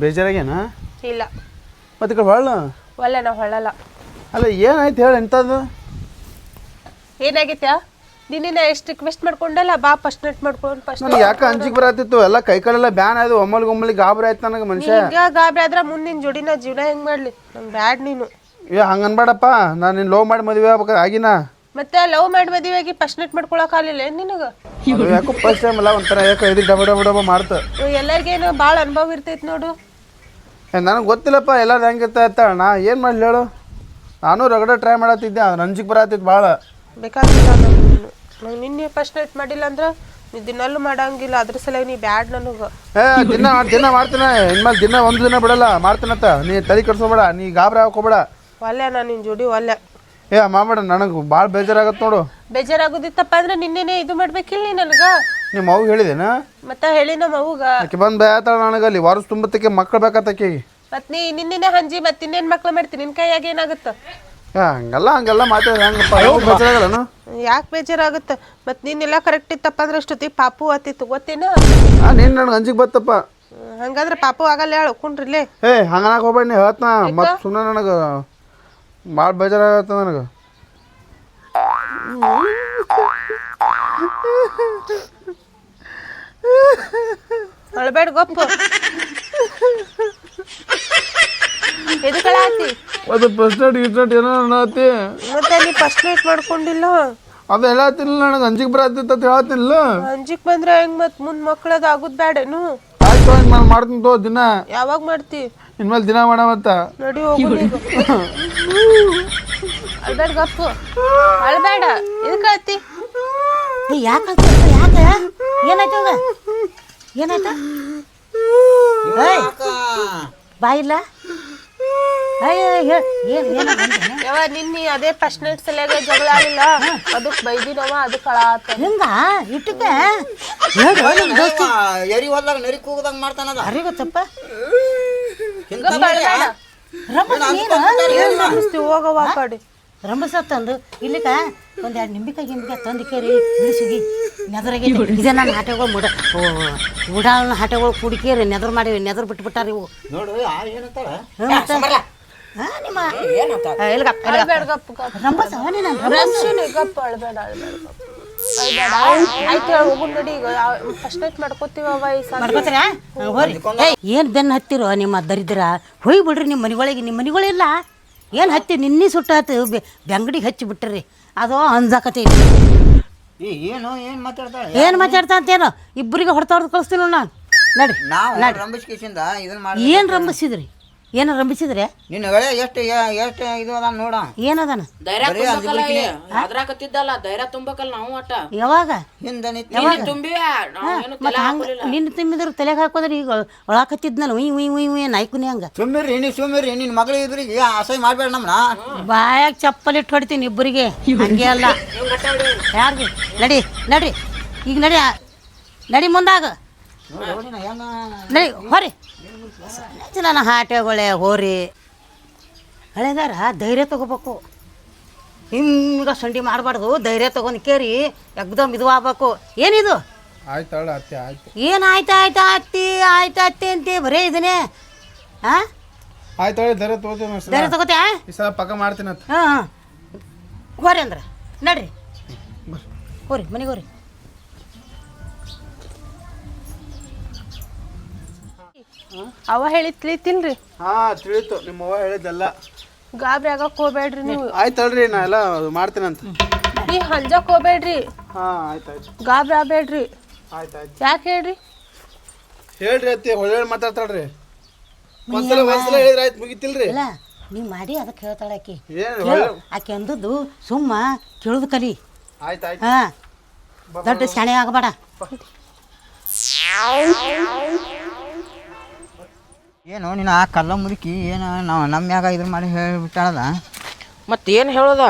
ಬೇಜಾರಾಗೇನ ಇಲ್ಲ. ಮತ್ತೆ ಕಡೆ ಹೊಳ್ಳ? ಹೊಳ್ಳಲ್ಲ. ಅಲ್ಲ ಏನಾಯ್ತು ಹೇಳಿ ಎಂಥದ್ದು ಏನಾಗೈತ್ಯಾ? ನಿನ್ನೆ ಎಷ್ಟು ರಿಕ್ವೆಸ್ಟ್ ಮಾಡ್ಕೊಂಡಲ್ಲ ಬಾ ಫಸ್ಟ್ ನಟ್ ಮಾಡ್ಕೊಂಡು ಫಸ್ಟ್ ನನಗೆ ಯಾಕೆ ಅಂಜಿಕೆ ಬರತ್ತಿತ್ತು? ಎಲ್ಲ ಕೈ ಕಾಲೆಲ್ಲ ಬ್ಯಾನ್ ಆಯ್ತು ಒಮ್ಮಲ್ಗೆ ಒಮ್ಮಲಿಗೆ ಗಾಬರಿ ಆಯ್ತು ನನಗೆ ಮನುಷ್ಯ. ಈಗ ಗಾಬರಿ ಆದ್ರೆ ಮುಂದಿನ ಜೋಡಿನ ಜೀವನ ಹೆಂಗ್ ಮಾಡ್ಲಿ? ನಂಗೆ ಬ್ಯಾಡ್ ನೀನು. ಏ ಹಂಗೆ ಅನ್ಬೇಡಪ್ಪ. ನಾನು ನಿನ್ನ ಲವ್ ಮಾಡಿ ಮದುವೆ ಆಗ್ಬೇಕಾದ್ರೆ ಆಗಿನ. ಮತ್ತೆ ಲವ್ ಮಾಡಿ ಮದುವೆಯಾಗಿ ಫಸ್ಟ್ ನಟ್ ಮಾಡ್ಕೊಳಕ್ ಆಗಲಿಲ್ಲ ನಿನಗ? ಅದು ಯಾಕೋ ಫಸ್ಟ್ ಟೈಮ್ ಅಲ್ಲ ಒಂಥರ ಯಾಕೆ ಇದು ಡಬ ಡಬ ಡಬ ಮಾಡ್ತು. ಎಲ್ಲರಿಗೇನು ಭಾಳ ಅನುಭವ ಇರ್ತೈತಿ ನೋಡು. ಏ ನನಗೆ ಗೊತ್ತಿಲ್ಲಪ್ಪ ಎಲ್ಲಾರು ಹೆಂಗಿರ್ತ ಅಂತ ನಾ ಏನು ಮಾಡಲಿ ಹೇಳು? ನಾನು ರಗಡ ಟ್ರೈ ಮಾಡತ್ತಿದ್ದೆ ನಂಜಿಗೆ ಅಂಜಿಕೆ ಬರತ್ತಿತ್ತು ಭಾಳ ಬೇಕಾಗಿಲ್ಲ ನಂಗೆ ನಂಗೆ ನಿನ್ನೆ ಫಸ್ಟ್ ನೈಟ್ ಮಾಡಿಲ್ಲ ಅಂದ್ರೆ ನೀ ದಿನಲ್ಲೂ ಮಾಡಂಗಿಲ್ಲ ಅದ್ರ ಸಲುವಾಗಿ ನೀ ಬ್ಯಾಡ್ ನನಗೆ. ಏ ದಿನ ದಿನ ಮಾಡ್ತೀನಿ. ಇನ್ಮೇಲೆ ದಿನ ಒಂದು ದಿನ ಬಿಡಲ್ಲ ಮಾಡ್ತೀನತ್ತ ನೀ ತಲೆ ಕೆಡ್ಸೋಬೇಡ ನೀ ಗಾಬರಿ ಹಾಕೋಬೇಡ. ಒಲ್ಲೆ ನಾನು ನಿನ್ನ ಜೋಡಿ ಒಲ್ಲೆ. ಏ ಮಾಡಬೇಡ ನನಗೆ ಭಾಳ ಬೇಜಾರಾಗತ್ತೆ ನೋಡು. ಬೇಜಾರಾಗೋದಿತ್ತಪ್ಪ ಅಂದ್ರೆ ನಿನ್ನೆನೆ ಇದು ಮಾಡ್ಬೇಕಿಲ್ಲ ನೀ ನನಗೆ? ನಿಮ್ಮ ಅವ್ಗೆ ಹೇಳಿದೇನ? ಮತ್ತೆ ಹೇಳಿ ನಮ್ಮ ಅವ್ಗ. ಆಕೆ ಬಂದು ಬೇತಾಳ ನನಗೆ ಅಲ್ಲಿ ವಾರಸ್ ತುಂಬತ್ತಕ್ಕೆ ಮಕ್ಕಳು ಬೇಕಾತಕ್ಕೆ ಮತ್ ನೀ ನಿನ್ನೆನೆ ಹಂಜಿ ಮತ್ತೆ ಇನ್ನೇನ್ ಮಕ್ಳು ಮಾಡ್ತೀನಿ ನಿನ್ನ ಕೈಯಾಗ ಏನಾಗುತ್ತ? ಹಂಗೆಲ್ಲ ಹಂಗೆಲ್ಲ ಮಾತಾಡಿ ಹೆಂಗಪ್ಪ ಬೇಜಾರಾಗಲ್ಲನು ಯಾಕೆ ಬೇಜಾರಾಗುತ್ತೆ? ಮತ್ತೆ ನೀನೆಲ್ಲ ಕರೆಕ್ಟ್ ಇತ್ತಪ್ಪ ಅಂದ್ರೆ ಅಷ್ಟೊತ್ತಿಗೆ ಪಾಪು ಆತಿತ್ತು ಗೊತ್ತೇನ ನಿನ್ನ ನೀನು ನನಗೆ ಅಂಜಿಗೆ ಬತ್ತಪ್ಪ. ಹಂಗಾದ್ರೆ ಪಾಪು ಆಗಲ್ಲ ಹೇಳು ಕುಂಡ್ರಿಲೇ ಏ ಹಂಗನಾಗ ಹೋಗ್ಬೇಡ ನೀ ಹೇಳ್ತನ. ಮತ್ತು ಸುಮ್ಮನೆ ನನಗೆ ಭಾಳ ಬೇಜಾರಾಗತ್ತೆ ನನಗೆ. ಅಳ್ಬೇಡ ಗೊಪ್ಪ. ಎದಕ್ಕಳಾತಿ ಅದು ಫಸ್ಟ್ ನೈಟ್ ಗಿಸ್ಟ್ ನೈಟ್ ಏನೋ ಅನ್ನತಿ ಮತ್ತೆ ನೀ ಫಸ್ಟ್ ನೈಟ್ ಮಾಡ್ಕೊಂಡಿಲ್ಲ? ಅದು ಹೇಳತ್ತಿಲ್ಲ ನನಗೆ ಅಂಜಿಕ್ ಬರತ್ತಿತ್ತು ಅಂತ ಹೇಳ್ತಿಲ್ಲ. ಅಂಜಿಕ್ ಬಂದ್ರೆ ಹೆಂಗ್ ಮತ್? ಮುಂದ್ ಆಗೋದು ಆಗುದ್ ಬ್ಯಾಡೇನು ಆಯ್ತು ನಾನು ಮಾಡ್ತೀನಿ ತೋ ದಿನ. ಯಾವಾಗ ಮಾಡ್ತಿ? ಇನ್ಮೇಲೆ ದಿನ ಮಾಡಮತ್ತ ನಡಿ ಹೋಗು. ಅಳ್ಬೇಡ ಗಪ್ಪು. ಅಳ್ಬೇಡ ಎದಕ್ಕೆ ಅಳ್ತಿ? ಯಾಕೆ ಯಾಕೆ ಏನಾಯ್ತು ಏನಾಯ್ತು? ಬಾಯಿಲ್ಲ? ಅಯ್ಯ ಏನು ಏನು ಯಾವ ನಿನ್ನೆ ಅದೇ ಫಸ್ಟ್ ನೈಟ್ ಸಲಗ ಜಗಳ ಆಗಿಲ್ಲ ಅದಕ್ ಬೈದಿನವ ಅದಕ್ಕೆ ಅಳಾತ ಹಿಂಗ? ಇಟ್ಟಕ್ಕೆ? ಎರಿ ಹೋದಾಗ ನರಿ ಕೂಗದಂಗ ಮಾಡ್ತಾನದ ಅರಿ ಗೊತ್ತಪ್ಪ ಗಪ್ಪ ಹೋಗವ್ವ ಕಡೆ ರಂಬಸ ತಂದು ಇಲ್ಲಿಕ ಒಂದೆರಡು ಎರಡು ನಿಂಬಿಕಾಯಿ ಗಿಂಬಿಕಾಯಿ ತಂದು ಕೇರಿ ಇಳಿಸಿಗಿ ನೆದರಾಗಿ ಇದೇ ನನ್ನ ಹಾಟೆಗಳು ಮುಡ. ಉಡಾಳನ ಹಾಟೆಗಳು ಕುಡಿಕೇರಿ ನೆದರ್ ಮಾಡಿವಿ ನೆದರ್ ಬಿಟ್ಬಿಟ್ಟಾರ ಇವು. ನೋಡು ಆ ಏನಂತಾರ ನಿಮ್ಮ ಆ, ಇಲ್ಗಪ್ಪ, ಇಲ್ಗಪ್ಪ. ಗಪ್ಪ ರಂಬಸ ನೀನು ನಡಿ ಮಾಡ್ಕೋತೀರಾ? ಏನು ಬೆನ್ನು ಹತ್ತಿರೋ ನಿಮ್ಮ ದರಿದ್ರ? ಹೋಗಿ ಬಿಡ್ರಿ ನಿಮ್ಮ ಮನೆಗಳಿಗೆ ನಿಮ್ಮ ಮನೆಗಳಿಲ್ಲ ಏನು ಹತ್ತಿ ನಿನ್ನೆ ಸುಟ್ಟಾತು ಬೆಂಗಡಿಗೆ ಹಚ್ಚಿ ಬಿಟ್ರಿ. ಅದು ಅಂಜಾಕತಿ. ಏ ಏನು ಏನ್ ಮಾತಾಡ್ತಾ ಏನು ಮಾತಾಡ್ತಾ ಅಂತೇನೋ ಇಬ್ಬರಿಗೆ ಹೊಡೆತ ಹೊಡೆದು ಕಳಿಸ್ತೀನಿ ನಾನು. ನಡ್ರಿ ನಾವು ರಂಬಿಸ್ಕೇಶಿಂದ ಇದನ್ನ ಮಾಡಿ ಏನು ರಂಬಿಸಿದ್ರಿ ಏನು ರಂಭಿಸಿದ್ರೆ ನಿನ್ನ ವೇಳೆ ಎಷ್ಟು ಎಷ್ಟು ಇದು ಅದ ನೋಡ. ಏನದನ ಧೈರ್ಯ ಬರೀ ತುಂಬಕಲ್ಲ ಬಿಡ್ತೀನಿ. ಅದ್ರಾಕತ್ತಿದ್ದಲ್ಲ ಧೈರ್ಯ ತುಂಬಕಲ್ಲ ನಾವು ಒಟ್ಟ ಯಾವಾಗ? ಹಿಂದ ನಿಂತ ಇಲ್ಲಿ ತುಂಬಿವ ನಾವು ಏನು ಮತ್ತೆ ಹಂಗೆ ನಿನ್ನ ತುಂಬಿದ್ರು ತಲೆಗೆ ಹಾಕೋದ್ರೆ ಈಗ ಒಳಕತ್ತಿದ್ನಲ್ಲ ಉಯ್ ಉಯ್ ಉಯ್ ಉಯ್ ನಾಯ್ಕುನಿ ಹಂಗ. ಸುಮ್ಮಿರಿ ನೀ ಸುಮ್ಮಿರಿ ನಿನ್ನ ಮಗಳು ಇದ್ರಿಗೆ ಅಸಹ್ಯ ಮಾಡ್ಬೇಡ ನಮ್ಮನ್ನ ಬಾಯಾಗ ಚಪ್ಪಲಿ ಇಟ್ಟು ಹೊಡಿತೀನಿ ಇಬ್ಬರಿಗೆ. ಹಂಗೆ ಅಲ್ಲ. ಯಾರಿಗೆ? ನಡಿ ನಡಿ. ಈಗ ನಡಿ ನಡಿ ಮುಂದಾಗ. ನೋಡು ನೀನು ಹೆಂಗ ನಡಿ ಹೊರಿ. ನನ್ನ ಹಾಟೆಗೊಳೆ ಹೋರಿ. ಹಳೆದಾರ ಧೈರ್ಯ ತಗೋಬೇಕು. ಹಿಂಗ ಸಂಡಿ ಮಾಡಬಾರ್ದು ಧೈರ್ಯ ತಗೊಂಡು ಕೇರಿ ಎಕ್ದಮ್ ಇದು ಆಗ್ಬೇಕು ಏನಿದು? ಆಯ್ತಾಳ ಅತ್ತೆ ಆಯ್ತು. ಏನು ಆಯ್ತು ಆಯ್ತು ಅತ್ತಿ ಆಯ್ತು ಅತ್ತಿ ಅಂತಿ ಬರೇ ಇದನ್ನೇ? ಹಾಂ ಆಯ್ತಾಳೆ ಧೈರ್ಯ ತಗೋತೀನಿ ಧೈರ್ಯ ತಗೋತ್ಯಾ? ಈ ಸಲ ಪಕ್ಕ ಮಾಡ್ತೀನಿ ಹಾಂ ಹಾಂ. ಹೋರಿ ಅಂದ್ರೆ. ನಡ್ರಿ. ಹೋರಿ ಮನೆಗೆ ಹೋರಿ. ಅವ ಹೇಳಿದ್ ತಿಳಿತಿಲ್ರಿ ಹಾ ತಿಳಿತು. ನಿಮ್ಮ ಅವ್ವ ಹೇಳಿದ್ದೆಲ್ಲ. ಗಾಬರಿ ಆಗಕ್ ಹೋಗ್ಬೇಡ್ರಿ ನೀವು. ಆಯ್ತಲ್ರಿ ನಾ ಎಲ್ಲ ಮಾಡ್ತೀನಂತ ಅಂತ. ನೀ ಹಂಜಕ್ ಹೋಗ್ಬೇಡ್ರಿ. ಹಾ ಆಯ್ತಾಯ್ತು ಗಾಬರಿ ಆಗ್ಬೇಡ್ರಿ. ಆಯ್ತಾಯ್ತು ಯಾಕೆ ಹೇಳ್ರಿ? ಹೇಳ್ರಿ ಅತ್ತಿ ಹೊಳ್ಳಿ ಮಾತಾಡ್ತಾಳ್ರಿ. ಒಂದ್ಸಲ ಒಂದ್ಸಲ ಹೇಳಿದ್ರೆ ಆಯ್ತು ಮುಗಿತಿಲ್ರಿ. ಇಲ್ಲ ನೀ ಮಾಡಿ ಅದಕ್ಕೆ ಹೇಳ್ತಾಳೆ ಆಕಿ. ಏನು ಆಕೆ ಅಂದದ್ದು ಸುಮ್ಮ ಕೇಳುದು ಕಲಿ. ಆಯ್ತು ಆಯ್ತು. ಹಾ ದೊಡ್ಡ ಶಾಣೆ ಆಗಬೇಡ. ಏನು ನೀನು ಆ ಕಲ್ಲ ಮುದುಕಿ ಏನು ನಾವು ನಮ್ಮ ಮ್ಯಾಗ ಇದ್ರ ಮಾಡಿ ಹೇಳಿಬಿಟ್ಟಾಳದ ಮತ್ತೆ ಏನು ಹೇಳೋದ?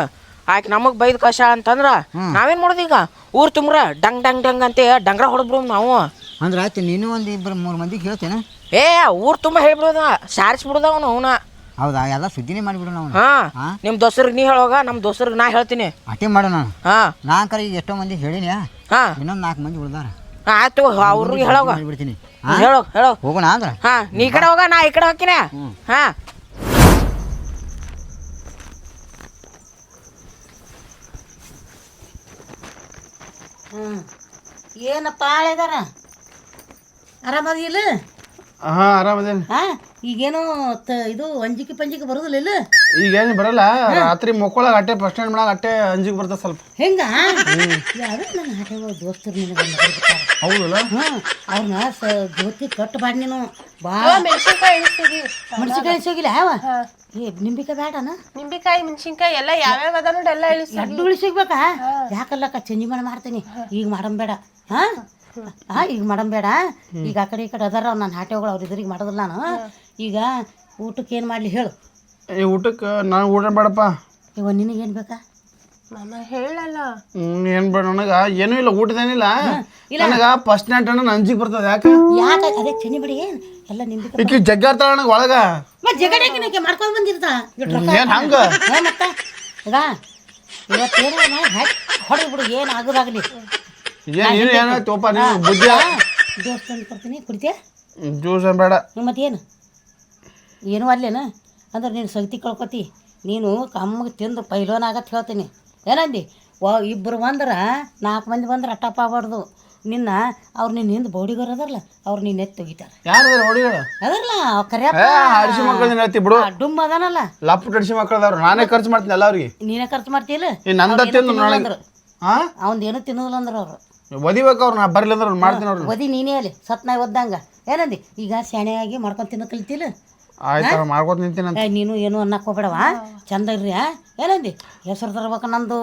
ಆಕೆ ನಮಗ್ ಬೈದ್ ಕಷ ಅಂತಂದ್ರ ನಾವೇನ್ ಮಾಡೋದು ಈಗ? ಊರ್ ತುಂಬ್ರ ಡಂಗ್ ಡಂಗ್ ಡಂಗ್ ಅಂತ ಡಂಗ್ರ ಹೊಡೆದ್ರು ನಾವು. ಅಂದ್ರೆ ಆಯ್ತು ನೀನು ಒಂದು ಇಬ್ಬರು ಮೂರು ಮಂದಿಗೆ ಹೇಳ್ತೇನೆ? ಏ ಊರ್ ತುಂಬ ಹೇಳ್ಬಿಡೋದ ಸಾರಿಸ್ಬಿಡುದ ಅವನು ಅವನ. ಹೌದಾ ಎಲ್ಲ ಸುದ್ದಿನೇ ಮಾಡಿಬಿಡು ನಾವು ಹಾ ಹಾ? ನಿಮ್ ದೋಸ್ತರಿಗೆ ನೀ ಹೇಳೋಗ ನಮ್ಮ ದೋಸ್ತರಿಗೆ ನಾ ಹೇಳ್ತೀನಿ. ಅಟೆ ಮಾಡೋಣ. ನಾನು ಹಾ ಈಗ ಎಷ್ಟೋ ಮಂದಿ ಹೇಳಿನಿ ಹಾ. ಇನ್ನೊಂದು ನಾಲ್ಕು ಮಂದಿ ಉಳ್ದಾರ. ಆಯ್ತು ಅವ್ರಿಗೆ ಹೇಳೋಗ. ಬಿಡ್ತೀನಿ ಹೇಳೋ ಹೇಳೋ ಹೋಗೋಣ ಅಂದ್ರೆ? ಹಾ ನೀ ಈ ಕಡೆ ಹೋಗ ನಾ ಈ ಕಡೆ ಹೋಗ್ತೀನಿ. ಹಾ. ಏನಪ್ಪ ಆಳೆದಾರ? ಆರಾಮದಿಲ್ಲ ಹಾ ಆರಾಮದೇನಿ. ಹಾಂ? ಈಗೇನೋ ತ ಇದು ಅಂಜಿಕೆ ಪಂಜಿಕೆ ಬರೋದಿಲ್ಲ ಇಲ್ಲ? ಈಗೇನು ಬರಲ್ಲ ರಾತ್ರಿ ಮುಕ್ಕೊಳಗ ಅಟ್ಟೆ ಫಸ್ಟ್ ಸ್ಟ್ಯಾಂಡ್ ಮಾಡಾಗ ಅಟ್ಟೆ ಅಂಜಿಗೆ ಬರ್ತದೆ ಸ್ವಲ್ಪ. ಹೆಂಗ? ಯಾರು ನನ್ನ ದೋಸ್ತರು ನಿನಗೆ ಹೌದಲ್ಲ? ಅವ್ರನ್ನ ಸ ಜ್ಯೋತಿ ಕಟ್ಟು ಬಾಡ್ ನೀನು. ಬಾ. ಮೆಣಸಿನ್ಕಾಯಿ ಇಳಿಸ್ತೀವಿ ಮೆಣಸಿನ್ಕಾಯಿ ಹೋಗಿಲ್ಲ ಯಾವ? ಏ ನಿಂಬಿಕಾಯಿ ಬೇಡನ ನಿಂಬಿಕಾಯಿ ಮೆಣಸಿನ್ಕಾಯಿ ಎಲ್ಲ ಯಾವ್ಯಾವ ಅದ ನೋಡಿ ಎಲ್ಲ ಇಳಿಸಿ ಎಡ್ಡು ಉಳಿಸಿಗ್ಬೇಕಾ? ಯಾಕಲ್ಲಕ್ಕ ಚಂಜಿ ಮಾಡಿ ಮಾಡ್ತೀನಿ. ಈಗ ಮಾಡಂಬೇಡ. ಹಾ? ಹಾ ಈಗ ಮಾಡಂಬೇಡ ಈಗ ಆ ಕಡೆ ಈ ಕಡೆ ಅದಾರ ನನ್ನ ಹಾಟೆಗಳು ಅವ್ರ ಇದ್ರಿಗೆ ಮಾಡೋದಿಲ್ಲ ನಾನು. ಈಗ ಊಟಕ್ಕೆ ಏನು ಮಾಡಲಿ ಹೇಳು. ಈ ಊಟಕ್ಕೆ ನಾನು ಊಟ ಬೇಡಪ್ಪ. ಇವ ನಿನಗೇನು ಬೇಕಾ? ನಾನು ಹೇಳಲ್ಲ. ಹ್ಮ್, ಏನ್ ಬೇಡ ನನಗೆ. ಏನೂ ಇಲ್ಲ ಊಟದೇನಿಲ್ಲ ನನಗೆ ಫಸ್ಟ್ ನೈಟ್ ಅಣ್ಣ ಅಂಜಿಗೆ ಬರ್ತದೆ ಯಾಕೆ? ಯಾಕೆ? ಅದೇ ಚನಿ ಬಿಡಿ. ಏನು ಎಲ್ಲ ನಿಂಬಿಕಾಯಿ ಈಕಿ ಜಗ್ಗಾಡ್ತಾಳ ನನಗೆ ಒಳಗ. ಮತ್ತೆ ಜಗಡಾಕಿನಕ್ಕೆ ಮಾಡ್ಕೊಂಡು ಬಂದಿರ್ತಾ ಏನ್ ಹಂಗ? ಮತ್ತೆ. ಈಗ ಇವತ್ತೇನೋ ಹೊಡೆದು ಬಿಡು ಏನು ಆಗೋದಾಗಲಿ. ಏನ್ ನೀನು ಏನಾಯ್ತುಪ್ಪ ನೀನು ಬುದ್ಧಿ ದೋಸ್ತ ತಂದು ಕೊಡ್ತೀನಿ. ಕುಡಿತೀಯ? ಜ್ಯೂಸ್ ಬೇಡ. ಮತ್ತೇನು ಏನು ಅಲ್ಲೇನ? ಅಂದ್ರೆ ನೀನು ಸಗತಿ ಕಳ್ಕೊತಿ. ನೀನು ಕಮ್ಮಗೆ ತಿಂದು ಪೈಲೋನ್ ಆಗತ್ತೆ ಹೇಳ್ತೀನಿ. ಏನಂದಿ? ವ ಇಬ್ಬರು ಬಂದ್ರೆ ನಾಲ್ಕು ಮಂದಿ ಬಂದ್ರೆ ಅಟ್ಟಪ್ಪ ಆಗ್ಬಾರ್ದು. ನಿನ್ನ ಅವ್ರು ನಿನ್ನ ಹಿಂದೆ ಬೌಡಿಗರು ಅದಾರಲ್ಲ ಅವ್ರು ನಿನ್ನ ಎತ್ತಿ ತೆಗಿತಾರೆ ಯಾರು ಹೊಡಿಗಳ ಅದರಲ್ಲ ಕರಿಯಪ್ಪ. ಮಕ್ಕಳು ಹೇಳ್ತಿ ಬಿಡು. ಆ ಡುಮ್ ಅದಾನಲ್ಲ. ಮಕ್ಕಳದವ್ರು ನಾನೇ ಖರ್ಚು ಮಾಡ್ತೀನಿ ಎಲ್ಲ ಅವ್ರಿಗೆ ನೀನೇ ಖರ್ಚು ಮಾಡ್ತೀಯಲ್ಲ? ನಂದ ತಿಂದು ಹಾ ಅವಂದೇನು ತಿನ್ನೋದಿಲ್ಲ ಅಂದ್ರೆ ಅವರು. ಒದಿಬೇಕು ಅವ್ರು ನಾ ಬರ್ಲಿ ಅಂದ್ರೆ ಮಾಡ್ತೀನಿ ಅವ್ರನ್ನ ಒದಿ ನೀನೇ ಅಲ್ಲಿ ಸತ್ನಾಗ ಒದ್ದಂಗ. ಏನಂದಿ? ಈಗ ಆಗಿ ಮಾಡ್ಕೊಂಡು ತಿನ್ನೋ ಕಲಿತಿಲ್ಲ? ಆಯ್ತು ಮಾಡ್ಕೊತ ನಿಂತೀನಿ ಅಂತ. ಏ ನೀನು ಏನು ಅನ್ನಕ್ಕೆ ಹೋಗ್ಬೇಡವ? ಚಂದ ಇರ್ರಿ ಆ? ಏನಂದಿ? ಹೆಸರು ತರ್ಬೇಕು ನಂದು.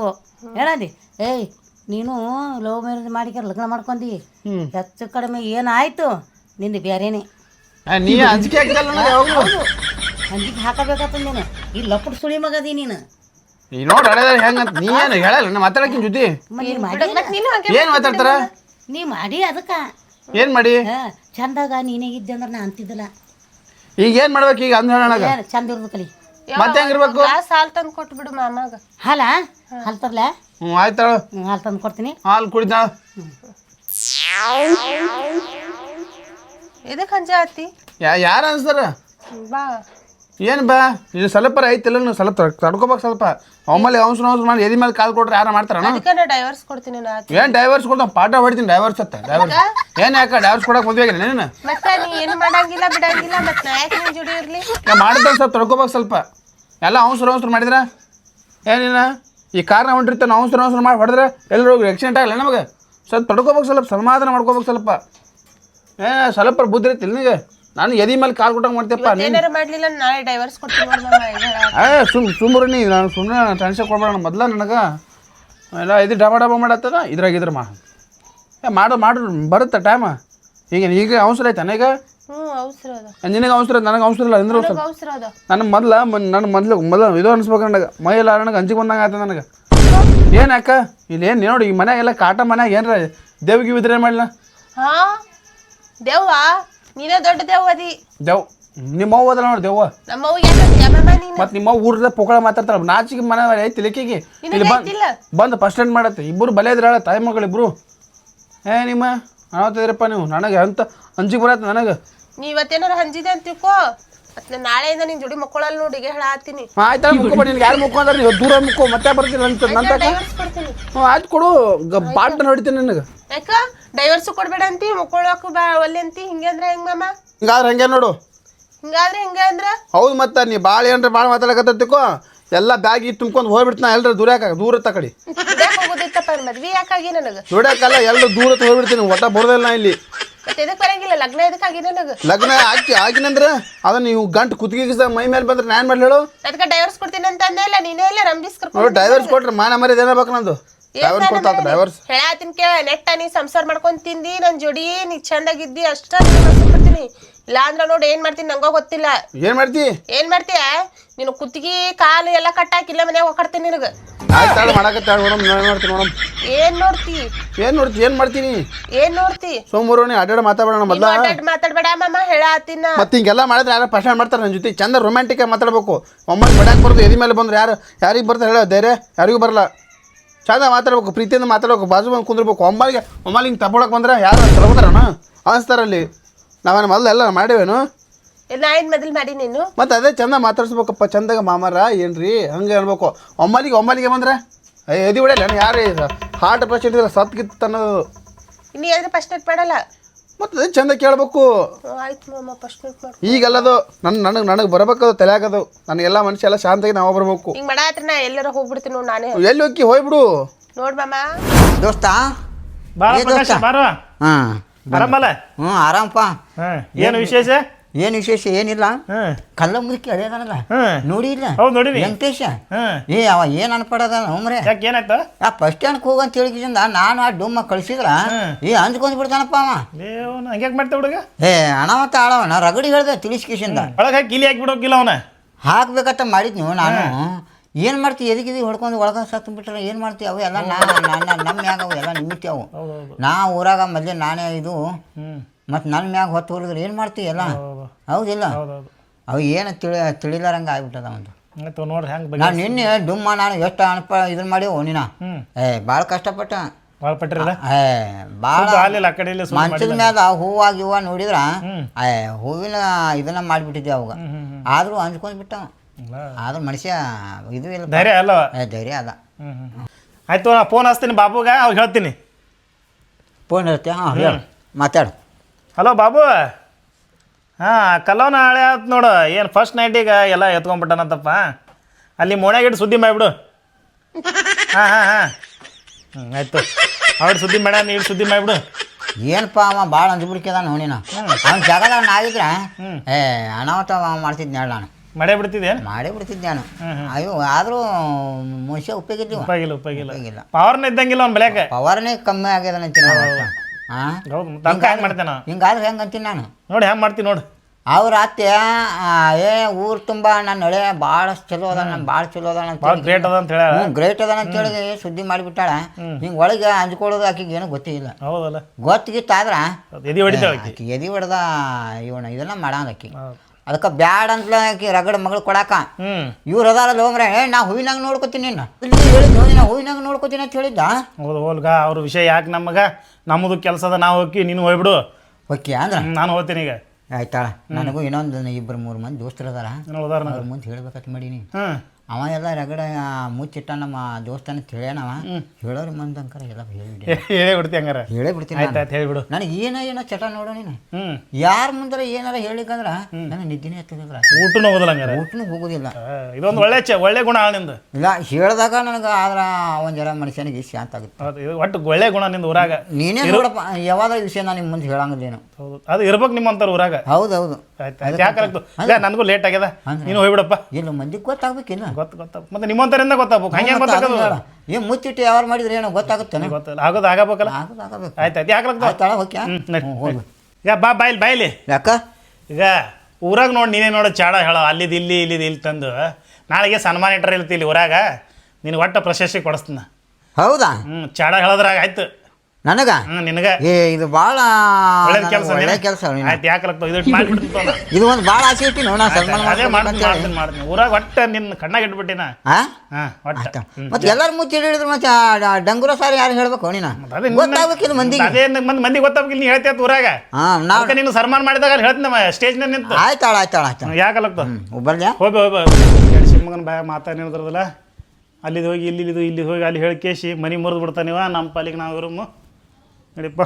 ಏನಂದಿ? ಏಯ್ ನೀನು ಲವ್ ಮ್ಯಾರೇಜ್ ಮಾಡಿಕ ಲಗ್ನ ಮಾಡ್ಕೊಂಡಿ. ಹ್ಮ್. ಹೆಚ್ಚು ಕಡಿಮೆ ಏನಾಯ್ತು? ನಿಂದು ಬೇರೆನೇ. ಏ, ನೀ ಅಂಜಿಕೆ ಯಾವಾಗಲೂ. ಹಾಕಬೇಕತ್ತ ನೀನು ಈ ಲಪ್ಪಡ್ ಸುಳಿ ಮಗದಿ ನೀನು. ಈ ನೋಡಿ ಹಳೆದಾರ ಹೆಂಗಂತ ನೀ ಏನು ಹೇಳಲ್ಲ ನಾ ಮಾತಾಡಕಿನ ಜೊತೆ. ಏನ್ ಮಾಡಿ ನೀನು ಹಾಗೆ ಏನು ಮಾತಾಡ್ತಾರ? ನೀ ಮಾಡಿ ಅದಕ್ಕ. ಏನು ಮಾಡಿ? ಚಂದಾಗ ನೀನೇ ಇದ್ದೆ ಅಂದ್ರೆ ನಾ ಅಂತಿದ್ದಲ್ಲ. ಈಗ ಏನು ಮಾಡ್ಬೇಕು ಈಗ ಅಂದ್ ಹೇಳೋಣ ಚಂದ ಇರ್ಬೇಕಲ್ಲಿ. ಕಲಿ ಮತ್ತೆ ಹೆಂಗಿರ್ಬೇಕು ಗ್ಲಾಸ್ ಹಾಲು ತಂದು ಕೊಟ್ಬಿಡು ಮಾಮಾಗ ಹಾಲ? ಹಾಲು ತರ್ಲೆ? ಹ್ಞೂ ಆಯ್ತಾಳು ಹಾಲು ತಂದು ಕೊಡ್ತೀನಿ. ಹಾಲು ಕುಡಿತಾಳ ಇದಕ್ಕೆ ಹಂಜ ಆತಿ? ಯಾ ಯಾರು ಅನ್ಸ್ತಾರ? ಬಾ. ಏನು ಬಾ? ನೀನು ಸ್ವಲ್ಪ ಐತಿಲ್ಲ ನೀವು ಸ್ವಲ್ಪ ತಡ್- ತಡ್ಕೋಬೇಕು ಸ್ವಲ್ಪ. ಅವ್ಮೇಲೆ ಅವಸರ ಅವಸರ ಮಾಡಿ ಎದಿ ಮೇಲೆ ಕಾಲ್ ಕೊಟ್ರೆ ಯಾರು ಮಾಡ್ತಾರಣ ಅದಕ್ಕೆ ನಾ ಡೈವರ್ಸ್ ಕೊಡ್ತೀನಿ ನಾ ಏನು ಡೈವರ್ಸ್ ಕೊಡ್ತಾವ? ಪಾಠ ಹೊಡಿತೀನಿ ಡೈವರ್ಸ್ ಅತ್ತ ಡೈವರ್ಸ್ ಏನು ಯಾಕೆ ಡೈವರ್ಸ್ ಕೊಡಕ್ಕೆ ಮದುವೆ ಆಗಿಲ್ಲ ನೀನು? ಮತ್ತೆ ನೀ ಏನು ಮಾಡಂಗಿಲ್ಲ ಬಿಡಂಗಿಲ್ಲ ಮತ್ತೆ ನಾ ಯಾಕೆ ನಿನ್ ಜೋಡಿ ಇರ್ಲಿ? ನಾ ಮಾಡಿದ್ರೆ ಸ್ವಲ್ಪ ತಡ್ಕೋಬೇಕು ಸ್ವಲ್ಪ. ಎಲ್ಲ ಅವಸರ ಅವಸರ ಮಾಡಿದ್ರ? ಏನಿಲ್ಲ ಈ ಕಾರ್ನ ಹೊಂಟಿರ್ತಾನೆ ಅವಸರ ಅವಸರ ಮಾಡಿ ಹೊಡೆದ್ರೆ ಎಲ್ಲರೂ ಆಕ್ಸಿಡೆಂಟ್ ಆಗಲ್ಲ ನಮಗೆ ಸ್ವಲ್ಪ ತಡ್ಕೋಬೇಕು ಸ್ವಲ್ಪ ಸಮಾಧಾನ ಮಾಡ್ಕೋಬೇಕು ಸ್ವಲ್ಪ. ಏ ಸ್ವಲ್ಪ ಬುದ್ಧಿ ಇರ್ತಿಲ್ಲ ನಿನಗೆ? ನಾನು ಎದಿ ಮೇಲೆ ಕಾಲ್ ಕೊಟ್ಟಂಗೆ ಮಾಡ್ತೀಯಪ್ಪ ನೀನು ಏನಾರ ಮಾಡ್ಲಿಲ್ಲ ನಾಳೆ ಡೈವರ್ಸ್ ಕೊಡ್ತೀನಿ ನೋಡ್ ಮಾಮ ಈಗ ಏ ಸುಮ್ ಸುಮ್ಮನೆ ನೀ ನಾನು ಸುಮ್ಮನೆ ಟೆನ್ಷನ್ ಕೊಡ್ಬೇಡ ಮೊದ್ಲ ನನಗೆ. ಎಲ್ಲ ಇದು ಡಬ ಡಬ ಮಾಡತ್ತದ ಇದ್ರಾಗ ಇದ್ರ ಮಾ. ಏ ಮಾಡು ಮಾಡು ಬರುತ್ತೆ ಟೈಮ ಈಗ ಈಗ ಅವಸರ ಐತೆ ಹ್ಞೂ ಅವಸರ ಅದ. ನಿನಗೆ ಅವಸರ ನನಗೆ ಅವಸರ ಇಲ್ಲ ಅಂದ್ರೆ ಸ್ವಲ್ಪ ಅವಸರ. ಅದ. ನನ್ನ ಮೊದ್ಲ ನನ್ನ ಮೊದ್ಲು ಮೊದಲು ಇದು ಅನ್ಸ್ಬೇಕು ನನಗೆ. ಮೈ ಎಲ್ಲ ನನಗೆ ಅಂಜಿಗೆ ಬಂದಂಗೆ ಆಯ್ತು ನನಗೆ. ಏನು ಇಲ್ಲಿ ಏನು ನೋಡಿ ಈ ಮನ್ಯಾಗೆಲ್ಲ ಕಾಟ ಮನ್ಯಾಗ ಏನಾರ ದೇವ್ಗೆ ಬಿದ್ರೆ ಮಾಡಲ್ಲ ಹಾ ದೇವ್ವ? ನೀನೇ ದೊಡ್ಡ ದೇವ್ ಅದಿ. ದೇವ್ ನಿಮ್ಮ ಅವ್ವ ಅದಲ್ಲ ನೋಡಿ ದೇವ್ವ. ನಮ್ಮವ್ವ ಅವ್ವ ನೀನು. ಮತ್ತು ನಿಮ್ಮ ಊರದ ಪೊಕಳ ಮಾತಾಡ್ತಾರ ನಾಚಿಗೆ ಮನೆ ಐತಿ ಲೆಕ್ಕಿಗೆ. ಇಲ್ಲಿ ಬಂದು? ಬಂದು ಫಸ್ಟ್ ಸ್ಟ್ಯಾಂಡ್ ಮಾಡತ್ತೆ. ಇಬ್ಬರು ಬಲೆ ಇದ್ರಾಳ ತಾಯಿ ಮಗಳು ಇಬ್ರು. ಏ ನಿಮ್ಮ ಅನ್ನೋತಿದ್ರಪ್ಪ ನೀವು. ನನಗೆ ಅಂತ ಅಂಜಿಗೆ ಬರತ್ತೆ ನನಗೆ. ನೀ ಇವತ್ತೇನಾರ ಹಂಜಿದೆ ಅಂತ ತಿಳ್ಕೋ. ಮತ್ತೆ ನಾಳೆಯಿಂದ ನಿನ್ ಜೋಡಿ ಮಕ್ಕಳಲ್ಲಿ ನೋಡಿ ಆತೀನಿ. ಆಯ್ತಾ ಮುಕ್ಕೋಬೇಡಿ ನಿನ್ಗೆ ಯಾರು ಮುಕ್ಕೊಂಡ್ರೆ ನೀವು ದೂರ ಮುಕ್ಕೋ. ಮತ್ತೆ ಬರ್ತೀನಿ ಅಂತ. ನಂತಕ ಡೈವರ್ಸ್ ಕೊಡ್ತೀನಿ. ಹ್ಞೂ ಆಯ್ತು ಕೊಡು. ಗ ಬಾಟ್ ನೋಡ್ತೀನಿ ನನಗೆ. ಯಾಕ? ಡೈವರ್ಸ್ ಕೊಡ್ಬೇಡ ಅಂತಿ ಮುಕ್ಕೊಳ್ಳೋಕು ಬಾ ಒಲ್ಲೆ ಅಂತಿ ಹಿಂಗೆ ಅಂದ್ರೆ ಹೆಂಗ್ ಮಾಮ? ಹಿಂಗಾದ್ರೆ ಹಂಗೆ ನೋಡು. ಹಿಂಗಾದ್ರೆ ಹಿಂಗೆ ಅಂದ್ರೆ? ಹೌದು ಮತ್ತೆ ನೀ ಭಾಳ ಏನ್ರ ಭಾಳ ಮಾತಾಡಕತ್ತಿಕೋ ಎಲ್ಲ ಬ್ಯಾಗಿ ತುಂಬ್ಕೊಂಡು ಹೋಗ್ಬಿಡ್ತಾನ ಎಲ್ಲರ ದೂರ ದೂರ ತಕಡಿ ದುಡ್ಯಾಕ ಹೋಗೋದಿತ್ತಪ್ಪ ಮದ್ವಿ ಯಾಕಾಗಿ ನನಗ? ದುಡ್ಯಾಕಲ್ಲ ಎಲ್ಲ ದೂರ ಹೋಗ್ಬಿಡ್ತೀನಿ ಒಟ್ಟ ಬರೋದಿಲ್ಲ ನಾ ಇಲ್ಲಿ. ಮತ್ತೆ ಎದಕ್ ಬರಂಗಿಲ್ಲ ಲಗ್ನ ಎದಕ್ಕಾಗಿ ನನಗ? ಲಗ್ನ ಹಾಕಿ ಆಗಿನಂದ್ರೆ ಅದನ್ನ ನೀವು ಗಂಟು ಕುತ್ತಿಗೆ ಮೈ ಮೇಲೆ ಬಂದ್ರೆ ನಾನು ಮಾಡ್ಲಿ ಹೇಳು? ಅದಕ್ಕೆ ಡೈವರ್ಸ್ ಕೊಡ್ತೀನಿ ಅಂತ ಅಂದೆ ಇಲ್ಲ ನೀನೇ ಇಲ್ಲ ರಂಬಿಸ್ ಕರ್ಕೊಂಡು ಡೈವರ್ಸ್ ಕೊಟ್ರೆ ಮಾನ ಮರ್ಯಾದೆ ಏನಾಗ್ಬೇಕು ನಂದು? ಡ್ರೈವರ್ ಕೊಡ್ತಾತ ಡ್ರೈವರ್ಸ್ ಹೇಳಾತಿನ್ ಕೇಳ ನೆಟ್ಟ ನೀ ಸಂಸಾರ ಮಾಡ್ಕೊಂಡ್ ತಿಂದಿ ನನ್ ಜೋಡಿ ನೀ ಚಂದಾಗಿದ್ದಿ ಅಷ್ಟ ಬಿಡ್ತೀನಿ ಇಲ್ಲ ಅಂದ್ರ ನೋಡಿ ಏನ್ ಮಾಡ್ತೀನಿ ನಂಗೋ ಗೊತ್ತಿಲ್ಲ. ಏನ್ ಮಾಡ್ತಿ? ಏನ್ ಮಾಡ್ತೀಯ? ನೀನು ಕುತ್ತಿಗೆ ಕಾಲು ಎಲ್ಲ ಕಟ್ಟಾಕಿಲ್ಲ ಮನ್ಯಾಗ ಒಕ್ಕಡ್ತೀನಿ ನಿನಗ. ಆಯ್ತು ತಾಳು ಮಾಡಕತ್ತಾಳ ನೋಡಮ್ ಏನ್ ಮಾಡ್ತೀನಿ ನೋಡಮ್. ಏನ್ ನೋಡ್ತಿ? ಏನ್ ನೋಡ್ತಿ? ಏನ್ ಮಾಡ್ತೀನಿ ಏನ್ ನೋಡ್ತಿ? ಸೋಮವಾರ ಅಡ್ಡಾಡ ಮಾತಾಡೋಣ ಮೊದ್ಲ. ಮಾತಾಡ್ ಮಾತಾಡ್ಬೇಡ ಮಾಮ ಹೇಳಾತಿನ ಮತ್ತೆ ಹಿಂಗೆಲ್ಲ ಮಾಡಿದ್ರೆ ಯಾರು ಪ್ರಶ್ನೆ ಮಾಡ್ತಾರೆ ನನ್ನ ಜೊತೆ. ಚಂದ ರೊಮ್ಯಾಂಟಿಕ್ ಆಗಿ ಮಾತಾಡ್ಬೇಕು. ಒಮ್ಮೆ ಬಡ್ಯಾಕ್ ಬರೋದು ಎದಿ ಮೇಲೆ ಬಂದ್ರೆ ಯಾರು ಯಾರಿಗೆ ಬರ್ತಾರೆ ಹೇಳ ಧೈರ್ಯ? ಯಾರಿಗೂ ಬರಲ್ಲ. ಚಂದ ಮಾತಾಡ್ಬೇಕು ಪ್ರೀತಿಯಿಂದ ಮಾತಾಡ್ಬೇಕು ಬಾಜು ಬಂದು ಕುಂದಿರ್ಬೇಕು ಒಂಬಾಲಿಗೆ ಒಮ್ಮಾಲಿ ಹಿಂಗೆ ತಪ್ಪೊಳಕ್ಕೆ ಬಂದ್ರೆ ಯಾರು ತಗೋತಾರಣ ಅನಿಸ್ತಾರಲ್ಲಿ ನಾವೇನು ಮೊದಲು ಎಲ್ಲ ಮಾಡೇವೇನು? ನಾ ಏನ್ ಮೊದಲು ಮಾಡಿ ನೀನು? ಮತ್ತು ಅದೇ ಚಂದ ಮಾತಾಡ್ಸ್ಬೇಕಪ್ಪ ಚಂದಾಗ ಮಾಮಾರ ಏನ್ರಿ? ಹಂಗೆ ಹೇಳ್ಬೇಕು. ಒಮ್ಮಾಲಿಗೆ ಒಮ್ಮಾಲಿಗೆ ಬಂದ್ರೆ? ಎದಿ ಹೊಡೆಯಲ್ಲ ಯಾರು ಹಾರ್ಟ್ ಪೇಷಂಟ್ ಇದ್ರೆ ಸತ್ಗಿತ್ತು ಅನ್ನೋದು ಇನ್ನು ಯಾರು ಫಸ್ಟ್ ಪಡಲ್ಲ. ಮತ್ತು ಅದೇ ಚಂದ ಕೇಳಬೇಕು? ಆಯ್ತು ಮಾಮ ಫಸ್ಟ್ ಈಗಲ್ಲದು ನನ್ನ ನನಗೆ ನನಗೆ ಬರಬೇಕದು ತಲೆಯಾಗದು. ನನಗೆಲ್ಲ ಮನುಷ್ಯ ಎಲ್ಲ ಶಾಂತಾಗಿ ನಾವು ಬರಬೇಕು. ಹಿಂಗ್ ಮಾಡಾತ್ರ ನಾ ಎಲ್ಲಾರ ಹೋಗ್ಬಿಡ್ತೀನಿ ನೋಡ್ ನಾನೇ. ಎಲ್ಲಿ ಹೋಗಿ ಹೋಗ್ಬಿಡು ನೋಡ್ ಮಾಮ. ದೋಸ್ತ ಬಾರ ಏ ಪ್ರಕಾಶ ದೋಸ್ತ? ಬಾರ. ಹಾಂ ಆರಾಮಲ್ಲ? ಹ್ಞೂ ಆರಾಮಪ್ಪ ಏನು ವಿಶೇಷ? ಏನು ವಿಶೇಷ ಏನಿಲ್ಲ? ಕಲ್ಲ ಮುದುಕಿ ಅದೇ ಏನಲ್ಲ ನೋಡಿ ಇಲ್ಲ. ವೆಂಕಟೇಶ? ಏ ಅವ ಏನು ಅನ್ಪಡದ ಒಮ್ರೆ ಯಾಕೆ ಏನಾಯ್ತು ಆ ಫಸ್ಟ್ ಸ್ಟ್ಯಾಂಡ್ಗೆ ಹೋಗಂತ ಹೇಳಿಕಿಸಿಂದ ನಾನು ಆ ಡುಮ್ಮ ಕಳ್ಸಿದ್ರ ಏ ಅಂಜ್ಕೊಂಡ್ ಬಿಡ್ತಾನಪ್ಪ ಅವ ಹಂಗ್ಯಾಕೆ ಮಾಡ್ತಾ ಹುಡುಗ? ಏ ಅನಾವತ್ತ ಆಳವ ನಾ ರಗಡಿ ಹೇಳ್ದೆ ತಿಳಿಸ್ಕಿಸಿಂದ. ಒಳಗೆ ಹಾಕಿ ಗಿಲಿ ಹಾಕಿ ಬಿಡೋಕಿಲ್ಲ ಅವನ? ಹಾಕ್ಬೇಕಂತ ಮಾಡಿದ್ನು ನಾನು. ಏನು ಮಾಡ್ತಿ ಎದಗಿದಿ ಹೊಡ್ಕೊಂಡು ಒಳಗ ಸತ್ತು ಬಿಟ್ರೆ ಏನು ಮಾಡ್ತಿ? ಅವು ಎಲ್ಲ ನಾ ನನ್ನ ನಮ್ಮ ಅವು ಎಲ್ಲ ನಿಮಿತ್ತಿ ಅವು ನಾ ಊರಾಗ ಮೊದಲೇ ನಾನೇ ಇದು ಹ್ಮ್. ಮತ್ತು ನನ್ನ ಮ್ಯಾಗ ಹೊತ್ತು ಹೊಡೆದ್ರೆ ಏನು ಮಾಡ್ತೀವಿ ಎಲ್ಲ? ಹೌದು ಹೌದಿಲ್ಲ? ಹೌದೌದು ಅವು ಏನು ತಿಳಿ ತಿಳಿಲಾರಂಗೆ ಆಗ್ಬಿಟ್ಟದ ಒಂದು ಆಯ್ತು ನೋಡ್ರಿ ಹೆಂಗೆ ಬಗ್ಗೆ ನಾನು ನಿನ್ನೆ ಡುಮ್ಮ ನಾನು ಎಷ್ಟು ಅನ್ಪ ಇದನ್ನ ಮಾಡಿ ನಿನ್ನ ಏ ಭಾಳ ಕಷ್ಟಪಟ್ಟ. ಭಾಳ ಪಟ್ಟಿರಲ್ಲ ಏ ಭಾಳ ಆ ಕಡೆ ಇಲ್ಲಿ ಸುದ್ದು ಮಂಚದ ಮ್ಯಾಲ ಹೂವಾಗಿ ಹೂವ ನೋಡಿದ್ರ? ಹ್ಮ್. ಏ ಹೂವಿನ ಇದನ್ನ ಮಾಡಿಬಿಟ್ಟಿದ್ದೆ ಅವಾಗ. ಹ್ಮ್ ಹ್ಮ್ ಹ್ಮ್. ಆದರೂ ಅಂಜ್ಕೊಂಡ್ ಬಿಟ್ಟ ಇಲ್ಲ. ಆದ್ರೂ ಮನುಷ್ಯ ಇದು ಇಲ್ಲ. ಧೈರ್ಯ ಅಲ್ಲವ? ಏ ಧೈರ್ಯ ಅದ. ಹ್ಮ್ ಹ್ಮ್ ಆಯ್ತು ನಾ ಫೋನ್ ಹಚ್ತೀನಿ ಬಾಬುಗ ಅವ್ರು ಹೇಳ್ತೀನಿ. ಫೋನ್ ಇರುತ್ತೆ ಹಾಂ ಹೇಳು. ಮಾತಾಡು. ಹಲೋ ಬಾಬು. ಹಾಂ ಕಲೋನ ಹಳೆ ಆಯ್ತು ನೋಡು. ಏನು ಫಸ್ಟ್ ನೈಟಿಗೆ ಎಲ್ಲ ಎತ್ಕೊಂಡ್ಬಿಟ್ಟನಂತಪ್ಪ. ಅಲ್ಲಿ ಮೋಣ್ಯಾಗಿಟ್ಟು ಸುದ್ದಿ ಮಾಡಿಬಿಡು. ಹಾಂ ಹಾಂ ಹಾಂ. ಹ್ಞೂ ಆಯ್ತು. ಅವ್ರು ಸುದ್ದಿ ಮಾಡ ನೀರು ಸುದ್ದಿ ಮಾಡಿಬಿಡು. ಏನಪ್ಪ ಅವ ಭಾಳ ಅಂಜ್ಬಿಡ್ಕದ ನೋಡಿನ ಅವ್ನ ಜಗಳ ಆಗಿದ್ರೆ. ಏ ಅನಾಹುತ ಮಾಡ್ತಿದ್ನ ಮಾಡ್ತಿದ್ದೆ ಹೇಳ ನಾನು. ಮಾಡೇ ಬಿಡ್ತಿದ್ದೆ ಮಾಡೇ ಬಿಡ್ತಿದ್ದೆ ನಾನು. ಅಯ್ಯೋ ಆದರೂ ಮನುಷ್ಯ ಉಪಯೋಗಿದ್ವಿ ಉಪ್ಪಾಗಿಲ್ಲ ಉಪ್ಪಾಗಿಲ್ಲ ಉಪಯೋಗಿಲ್ಲ. ಪವರ್ನ ಇದ್ದಂಗಿಲ್ಲ ಅವ್ನು ಬೆಳೆಯಕ್ಕೆ ಪವರ್ನೇ ಕಮ್ಮಿ ಆಗ್ಯದ ಅಂತೀನಿ ಹಾಂ ಹೌದು ಮತ್ತೆ ಅದಕ್ಕೆ ಹೆಂಗೆ ಮಾಡ್ತೇನೆ? ನಾನು ಹಿಂಗಾದ್ರೆ ಹೆಂಗೆ ಅಂತೀನಿ ನಾನು? ನೋಡಿ ಹೆಂಗೆ ಮಾಡ್ತೀನಿ ನೋಡು. ಅವ್ರ ಅತ್ತೆ ಆ, ಏ ಊರು ತುಂಬಾ ನನ್ನ ಹಳೆ ಭಾಳ ಚಲೋ ಅದ ನಾನು ಭಾಳ ಚಲೋ ಅದ ಅಂತ ಭಾಳ ಗ್ರೇಟ್ ಅದ ಅಂತ ಹೇಳ. ಗ್ರೇಟ್ ಅದ ಅಂತ ಹೇಳಿ ಸುದ್ದಿ ಮಾಡಿಬಿಟ್ಟಾಳ. ಹಿಂಗೆ ಒಳಗೆ ಅಂಜ್ಕೊಳ್ಳೋದು ಆಕಿಗೆ ಏನೂ ಗೊತ್ತಿಲ್ಲ ಹೌದಲ್ಲ. ಗೊತ್ತಿಗಿತ್ತಾದ್ರ ಎದಿ ಹೊಡಿತಾಳೆ ಆಕಿ. ಆಕಿ ಎದಿ ಹೊಡೆದ ಇವನ ಇದನ್ನ ಮಾಡಂಗ ಆಕಿ. ಹೌದು. ಅದಕ್ಕೆ ಬ್ಯಾಡ್ ಅಂತ ಆಕಿ ರಗಡ ಮಗಳು ಕೊಡಾಕ. ಹ್ಞೂ ಇವ್ರು ಅದಾರಲ್ಲ ಹೋಮ್ರೆ ಏ ನಾ ಹೂವಿನಾಗ ನೋಡ್ಕೋತೀನಿ ಹೇಳಿದ್ದು ನಾ ಹೂವಿನಾಗ ನೋಡ್ಕೋತೀನಿ ಅಂತ ಹೇಳಿದ್ದ? ಹೌದು ಹೋಲ್ಗ ಅವ್ರ ವಿಷಯ ಯಾಕೆ ನಮಗೆ? ನಮ್ಮದು ಕೆಲಸದ ನಾವು ಹೋಗಿ ನೀನು ಹೋಗ್ಬಿಡು. ಓಕೆ ಅಂದ್ರೆ? ನಾನು ಹೋಗ್ತೀನಿ ಈಗ. ಆಯ್ತಾಳ. ನನಗೂ ಇನ್ನೊಂದು ಇಬ್ಬರು ಮೂರು ಮಂದಿ ದೋಸ್ತರು ಅದಾರ. ಅವ್ರ ಮುಂದೆ ಹೇಳ್ಬೇಕಂತ ಮಾಡೀನಿ. ಹ್ಞೂ ಅವ ಎಲ್ಲ ರಗಡ ಮುಚ್ಚಿಟ್ಟ ನಮ್ಮ ದೋಸ್ತನ ಹೇಳೋರು ಹೇಳೋರಿ ಮಂದಂಕರ ಎಲ್ಲ ಹೇಳಿಬಿಡಿ ಹೇಳೇ ಬಿಡ್ತಿ ಹಂಗಾರ. ಹೇಳೇ ಬಿಡ್ತೀನಿ ಆಯ್ತು ಆಯ್ತು ಹೇಳಿಬಿಡು ನನಗೆ ಏನ ಏನೋ ಚಟ ನೋಡು ನೀನು. ಯಾರ ಮುಂದರ ಏನಾರ ಹೇಳಿಕಂದ್ರ ನನಗೆ ನಿದ್ದೆನೇ ಹತ್ತಿದ್ರ ಊಟನೂ ಹೋಗುದಿಲ್ಲ ಹಂಗಾರ. ಊಟನೂ ಹೋಗೋದಿಲ್ಲ. ಇದೊಂದು ಒಳ್ಳೆ ಚ ಒಳ್ಳೆ ಗುಣ ನಿಂದು. ಇಲ್ಲ ಹೇಳಿದಾಗ ನನಗೆ ಆದ್ರ ಒಂದು ಜರ ಮನುಷ್ಯನಿಗೆ ಶಾಂತ ಆಗುತ್ತೆ. ಒಟ್ಟು ಒಳ್ಳೆ ಗುಣ ನಿಂದು ಊರಾಗ. ನೀನೇ ನೋಡಪ್ಪ ಯಾವಾಗ ವಿಷಯ ನಾನು ನಿಮ್ಮ ಮುಂದೆ ಹೇಳಂಗಿಲ್ಲೇನು ಹೌದು ಅದು ಇರ್ಬೇಕು ನಿಮ್ಮಂತಾರ ಊರಾಗ. ಹೌದು ಹೌದು. ಆಯ್ತು ನನಗೂ ಲೇಟ್ ಆಗ್ಯದ. ನೀನು ಹೋಗ್ಬಿಡಪ್ಪ. ಇಲ್ಲ ಮಂದಿಗೆ ಗೊತ್ತಾಗ್ಬೇಕಿಲ್ಲ ಗೊತ್ತು ಗೊತ್ತಾಗ ಮತ್ತೆ ನಿಮ್ಮಂತರಿಂದ ಗೊತ್ತಾಗ್ಬೇಕು. ಹಂಗೆ ಗೊತ್ತಾಗೋದು. ಏನ್ ಮುಚ್ಚಿಟ್ಟು ಯಾವ ಮಾಡಿದ್ರೆ ಏನೋ ಗೊತ್ತಾಗುತ್ತೆ ಗೊತ್ತಿಲ್ಲ ಆಗೋದು ಆಗಬೇಕಲ್ಲ? ಆಗೋದು ಆಗಬೇಕು. ಆಯ್ತು ಆಯ್ತು. ಯಾಕೆ ಹ್ಞೂ ನಡಿ. ಹ್ಞೂ ಈಗ ಬಾ ಬಾಯ್ಲಿ ಬಾಯ್ಲಿ ಯಾಕ? ಈಗ ಊರಾಗ ನೋಡಿ ನೀನೇ ನೋಡು ಚಾಡ ಹೇಳೋ ಅಲ್ಲಿದ್ದು ಇಲ್ಲಿ ಇಲ್ಲಿದ್ದು ಇಲ್ಲಿ ತಂದು. ನಾಳೆಗೆ ಸನ್ಮಾನ ಇಟ್ಟರೆ ಇರ್ತಿ ಇಲ್ಲಿ ಊರಾಗ. ನಿನಗೆ ಒಟ್ಟು ಪ್ರಶಸ್ತಿ ಕೊಡಿಸ್ತೀನಿ. ಹೌದಾ? ಹ್ಞೂ ಚಾಡ ಹೇಳೋದ್ರಾಗ ಆಯ್ತು. ನನಗ? ನಿನಗೆ. ಏ ಇದು ಭಾಳ ಒಳ್ಳೆ ಕೆಲಸ ಒಳ್ಳೆ ಕೆಲಸ ಆಯ್ತು ಯಾಕಲಾಗ್ತಾವ ಇದು ಮಾಡಿ ಇದು ಒಂದು ಭಾಳ ಆಸೆ ಇಟ್ಟು ನೋಡ ಸನ್ಮಾನ ಅದೇ ಮಾಡ್ಬೇಕು ಮಾಡ್ತೀನಿ ಹೇಳಿ. ಮಾಡ್ತೀನಿ ಮಾಡ್ತೀನಿ. ಊರಾಗ ಒಟ್ಟು ನಿನ್ನ ಕಣ್ಣಾಗ ಇಟ್ಬಿಟ್ಟಿನ ಹಾ ಹಾಂ ಒಟ್ಟು. ಆಯ್ತಾ. ಮತ್ತೆ ಎಲ್ಲರೂ ಮುಚ್ಚಿ ಹಿಡಿದ್ರು ಮತ್ತೆ ಆ ಡ- ಡಂಗುರ ಸಾರಿ ಯಾರು ಹೇಳ್ಬೇಕು ನೀನ? ಅದೇ ಗೊತ್ತಾಗ್ಬೇಕಿಲ್ಲ ಮಂದಿಗೆ. ಅದೇ ಮಂದಿ ಮಂದಿ ಗೊತ್ತಾಗ್ಬೇಕಿಲ್ಲ ನೀ ಹೇಳ್ತೀಯ ಊರಾಗ. ಹಾಂ ನಾವು ಅದಕ್ಕೆ ನೀನು ಸನ್ಮಾನ ಮಾಡಿದಾಗ ಅಲ್ಲಿ ಹೇಳ್ತೀನಿ ಸ್ಟೇಜ್ನ ನಿಂತು. ಆಯ್ತಾಳ ಆಯ್ತಾಳ ಆಯ್ತಾಳ ಹ್ಞೂ ಬರ್ಲ್ಯಾ ಹೋಗಿ ಹೋಗಿ ಎರಡು ಸಿಮ್ಮಗನ ಬಾಯ ಮಾತಾಡಿದ್ರದಲ್ಲ ಅಲ್ಲಿದ್ದು ಹೋಗಿ ಇಲ್ಲಿ ಇದು ಇಲ್ಲಿ ಹೋಗಿ ಅಲ್ಲಿ ಹೇಳಿ ಕೇಸಿ ಮನೆ ಮುರಿದು ಬಿಡ್ತಾನಿವ ನಮ್ಮ ಪಾಲಿಗೆ ನಾವು ಇರಮ್ಮ ನಡಿಪ್ಪ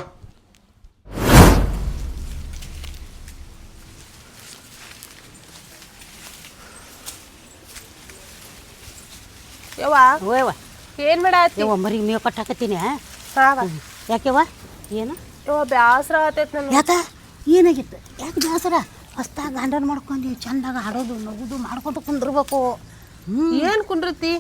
ಯವ್ವ? ಓಯವ್ವ ಏನ್ ಮಾಡಾತಿ ಯವ್ವ ಮರಿ ಮೇವು ಕಟ್ಟಾಕತ್ತೀನಿ ಹಾವ ಯಾಕೆವ್ವ ಏನು? ಯವ್ವ ಬ್ಯಾಸರ ಆತೈತ್ ನನ್ ಯಾಕ? ಏನಾಗಿತ್ತು? ಯಾಕೆ ಬ್ಯಾಸರ? ಹೊಸ್ದಾಗ ಗಂಡನ ಮಾಡ್ಕೊಂಡು ಚಂದಾಗ ಆಡೋದು ನಗುದು ಮಾಡ್ಕೊಂಡು ಕುಂದಿರ್ಬೇಕು. ಏನ್ ಕುಂಡ್ರತಿ